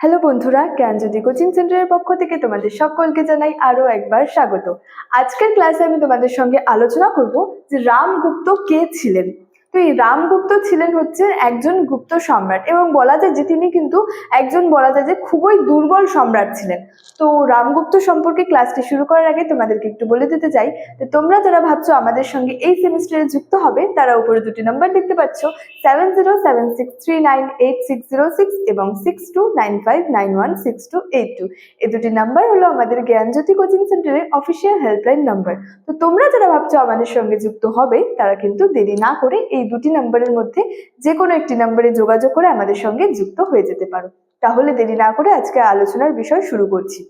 Hello বন্ধুরা, জ্ঞানজ্যোতি coaching সেন্টারের পক্ষ থেকে তোমাদের সকলকে জানাই আরও একবার স্বাগত। আজকের ক্লাসে আমি তোমাদের সঙ্গে আলোচনা করব যে রামগুপ্ত কে ছিলেন। তো এই রামগুপ্ত ছিলেন হচ্ছে একজন গুপ্ত সম্রাট এবং বলা যায় যে তিনি কিন্তু একজন বলা যায় যে খুবই দুর্বল সম্রাট ছিলেন। তো রামগুপ্ত সম্পর্কে ক্লাসটি শুরু করার আগে তোমাদেরকে একটু বলে দিতে চাই যে তোমরা যারা ভাবছ আমাদের সঙ্গে এই সেমিস্টারে যুক্ত হবে, তারা উপরে দুটি নাম্বার দেখতে পাচ্ছ seven zero seven six three nine eight six zero six এবং six two nine five nine one six two eight two এই দুটি নাম্বার হলো আমাদের জ্ঞানজ্যোতি কোচিং সেন্টারের অফিসিয়াল হেল্পলাইন নাম্বার তো তোমরা যারা ভাবছ আমাদের সঙ্গে যুক্ত হবে, তারা কিন্তু দেরি না করে এই দুটি নাম্বারের মধ্যে যে কোনো একটি নাম্বারে যোগাযোগ করে আমাদের সঙ্গে যুক্ত হয়ে যেতে পারো। তাহলে দেরি না করে আজকে আলোচনার বিষয় শুরু করছি।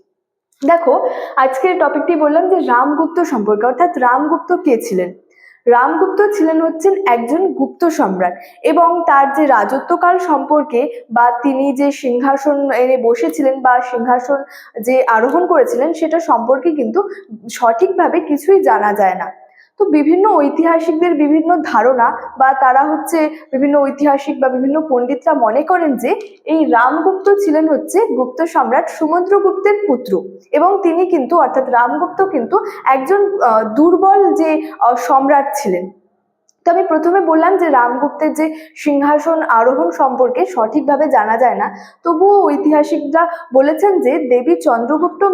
দেখো, আজকের টপিকটি বললাম যে রামগুপ্ত সম্পর্কে, অর্থাৎ রামগুপ্ত কে ছিলেন? রামগুপ্ত ছিলেন হচ্ছেন একজন গুপ্ত সম্রাট এবং তার যে রাজত্বকাল সম্পর্কে বা তিনি যে সিংহাসন এনে বসেছিলেন বা সিংহাসন যে আরোহণ করেছিলেন, সেটা সম্পর্কে কিন্তু সঠিকভাবে কিছুই জানা যায় না। তো বিভিন্ন ঐতিহাসিকদের বিভিন্ন ধারণা বা তারা হচ্ছে বিভিন্ন ঐতিহাসিক বা বিভিন্ন পণ্ডিতরা মনে করেন যে এই রামগুপ্ত ছিলেন হচ্ছে গুপ্ত সম্রাট সমুদ্রগুপ্তের পুত্র। এবং তিনি কিন্তু অর্থাৎ রামগুপ্ত কিন্তু একজন দুর্বল যে সম্রাট ছিলেন। তো আমি প্রথমে বললাম যে রামগুপ্তের যে সিংহাসন আরোহণ সম্পর্কে সঠিকভাবে জানা যায় না। তবুও ঐতিহাসিকরা বলেছেন যে দেবী চন্দ্রগুপ্তম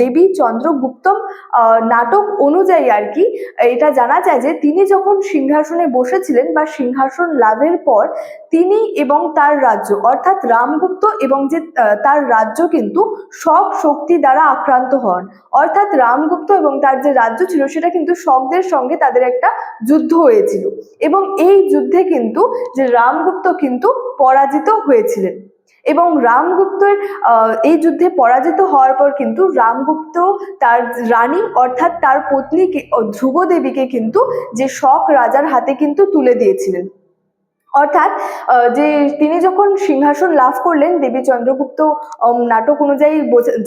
দেবী চন্দ্রগুপ্তম নাটক অনুযায়ী আর কি, এটা জানা যায় যে তিনি যখন সিংহাসনে বসেছিলেন বা সিংহাসন লাভের পর তিনি এবং তার রাজ্য, অর্থাৎ রামগুপ্ত এবং যে তার রাজ্য কিন্তু সব শক্তি দ্বারা আক্রান্ত হন। অর্থাৎ রামগুপ্ত এবং তার যে রাজ্য ছিল সেটা কিন্তু শকদের সঙ্গে তাদের একটা যুদ্ধ হয়েছিল। এবং এই যুদ্ধে কিন্তু যে রামগুপ্ত কিন্তু পরাজিত হয়েছিলেন। এবং রামগুপ্তের এই যুদ্ধে পরাজিত হওয়ার পর কিন্তু রামগুপ্ত তার রানী অর্থাৎ তার পত্নীকে, ও ধ্রুব দেবীকে কিন্তু যে শক রাজার হাতে কিন্তু তুলে দিয়েছিলেন। অর্থাৎ যে তিনি যখন সিংহাসন লাভ করলেন দেবী চন্দ্রগুপ্ত নাটক অনুযায়ী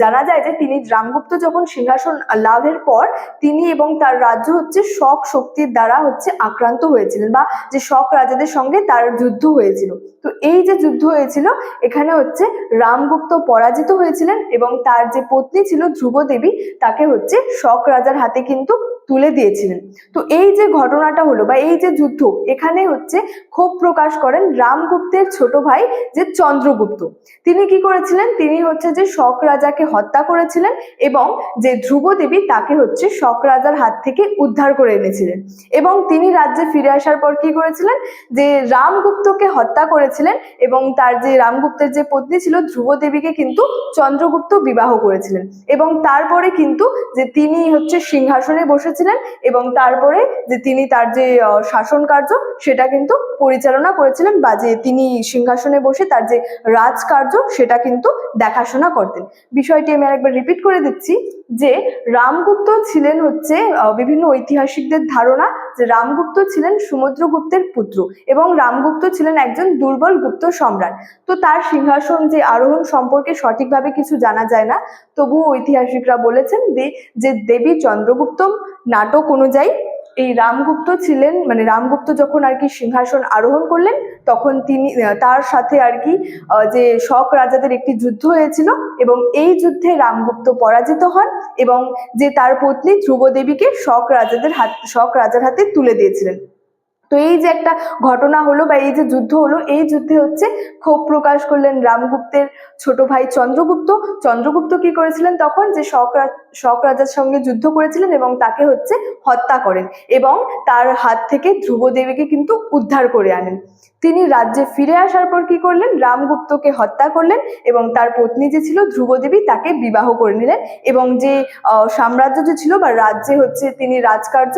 জানা যায় যে তিনি রামগুপ্ত যখন সিংহাসন লাভের পর তিনি এবং তার রাজ্য হচ্ছে শক শক্তির দ্বারা হচ্ছে আক্রান্ত হয়েছিলেন বা যে শক রাজাদের সঙ্গে তার যুদ্ধ হয়েছিল। তো এই যে যুদ্ধ হয়েছিল, এখানে হচ্ছে রামগুপ্ত পরাজিত হয়েছিলেন এবং তার যে পত্নী ছিল ধ্রুব দেবী তাকে হচ্ছে শক রাজার হাতে কিন্তু তুলে দিয়েছিলেন। তো এই যে ঘটনাটা হলো বা এই যে যুদ্ধ, এখানে হচ্ছে ক্ষোভ প্রকাশ করেন রামগুপ্তের ছোট ভাই যে চন্দ্রগুপ্ত। তিনি কি করেছিলেন? তিনি হচ্ছে যে শক রাজাকে হত্যা করেছিলেন এবং যে ধ্রুব দেবী তাকে হচ্ছে শক রাজার হাত থেকে উদ্ধার করে এনেছিলেন। এবং তিনি রাজ্যে ফিরে আসার পর কি করেছিলেন? যে রামগুপ্তকে হত্যা করেছিলেন এবং তার যে রামগুপ্তের যে পত্নী ছিল ধ্রুব দেবীকে কিন্তু চন্দ্রগুপ্ত বিবাহ করেছিলেন। এবং তারপরে কিন্তু যে তিনি হচ্ছে সিংহাসনে বসেছিলেন এবং তারপরে যে তিনি তার যে শাসন কার্য সেটা কিন্তু পরিচালনা করেছিলেন বা যে তিনি সিংহাসনে বসে তার যে রাজকার্য সেটা কিন্তু দেখাশোনা করতেন। বিষয়টি আমি আরেকবার রিপিট করে দিচ্ছি যে রামগুপ্ত ছিলেন হচ্ছে বিভিন্ন ঐতিহাসিকদের ধারণা যে রামগুপ্ত ছিলেন সমুদ্রগুপ্তের পুত্র এবং রামগুপ্ত ছিলেন একজন দুর্বল গুপ্ত সম্রাট। তো তার সিংহাসন যে আরোহণ সম্পর্কে সঠিকভাবে কিছু জানা যায় না। তবুও ঐতিহাসিকরা বলেছেন যে যে দেবী চন্দ্রগুপ্তম নাটক অনুযায়ী এই রামগুপ্ত ছিলেন মানে রামগুপ্ত যখন আর কি সিংহাসন আরোহণ করলেন, তখন তিনি তার সাথে আর কি যে শক রাজাদের একটি যুদ্ধ হয়েছিল এবং এই যুদ্ধে রামগুপ্ত পরাজিত হন এবং যে তার পত্নী ধ্রুব দেবীকে শক রাজাদের হাত, শক রাজার হাতে তুলে দিয়েছিলেন। তো এই যে একটা ঘটনা হলো বা এই যে যুদ্ধ হলো, এই যুদ্ধে হচ্ছে ক্ষোভ প্রকাশ করলেন রামগুপ্তের ছোট ভাই চন্দ্রগুপ্ত। চন্দ্রগুপ্ত কি করেছিলেন তখন যে শক শক রাজার সঙ্গে যুদ্ধ করেছিলেন এবং তাকে হচ্ছে হত্যা করেন এবং তার হাত থেকে ধ্রুবদেবীকে কিন্তু উদ্ধার করে আনেন। তিনি রাজ্যে ফিরে আসার পর কি করলেন? রামগুপ্তকে হত্যা করলেন এবং তার পত্নী যে ছিল ধ্রুবদেবী তাকে বিবাহ করে নিলেন এবং যে সাম্রাজ্য যে ছিল বা রাজ্যে হচ্ছে তিনি রাজকার্য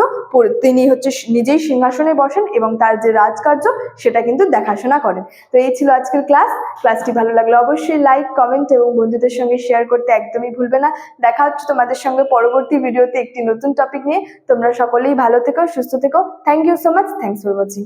তিনি হচ্ছে নিজেই সিংহাসনে বসেন এবং তার যে রাজকার্য সেটা কিন্তু দেখাশোনা করেন। তো এই ছিল আজকের ক্লাস। ক্লাসটি ভালো লাগলে অবশ্যই লাইক, কমেন্ট এবং বন্ধুদের সঙ্গে শেয়ার করতে একদমই ভুলবে না। দেখা হচ্ছে তোমাদের সঙ্গে পরবর্তী ভিডিওতে একটি নতুন টপিক নিয়ে তোমরা সকলেই ভালো থেকো, সুস্থ থেকো। Thank you so much thanks for watching